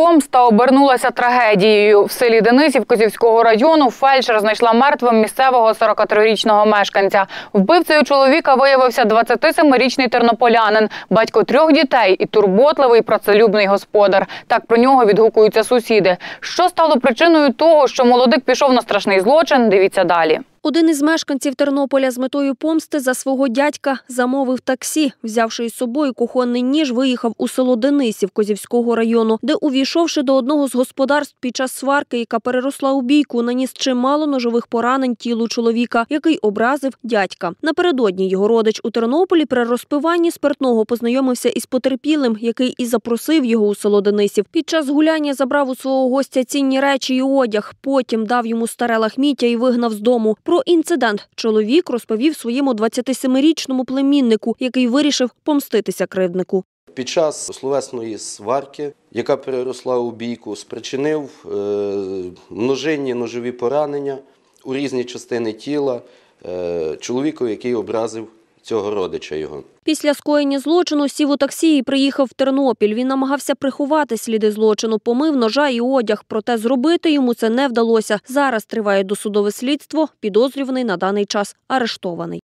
Помста обернулася трагедією. В селі Денисів Козівського району фельдшер знайшла мертвим місцевого 43-річного мешканця. Вбивцею чоловіка виявився 27-річний тернополянин, батько трьох дітей і турботливий працелюбний господар. Так про нього відгукуються сусіди. Що стало причиною того, що молодик пішов на страшний злочин? Дивіться далі. Один із мешканців Тернополя з метою помсти за свого дядька замовив таксі. Взявши із собою кухонний ніж, виїхав у село Денисів Козівського району, де, увійшовши до одного з господарств під час сварки, яка переросла у бійку, наніс чимало ножових поранень тілу чоловіка, який образив дядька. Напередодні його родич у Тернополі при розпиванні спиртного познайомився із потерпілим, який і запросив його у село Денисів. Під час гуляння забрав у свого гостя цінні речі і одяг. Потім дав йому старе лахміття і вигнав з дому. Про інцидент чоловік розповів своєму 27-річному племіннику, який вирішив помститися кривднику. Під час словесної сварки, яка переросла у бійку, спричинив е, множинні ножові поранення у різні частини тіла е, чоловіку, який образив цього родича його. Після скоєння злочину сів у таксі і приїхав в Тернопіль. Він намагався приховати сліди злочину, помив ножа і одяг. Проте зробити йому це не вдалося. Зараз триває досудове слідство. Підозрюваний на даний час арештований.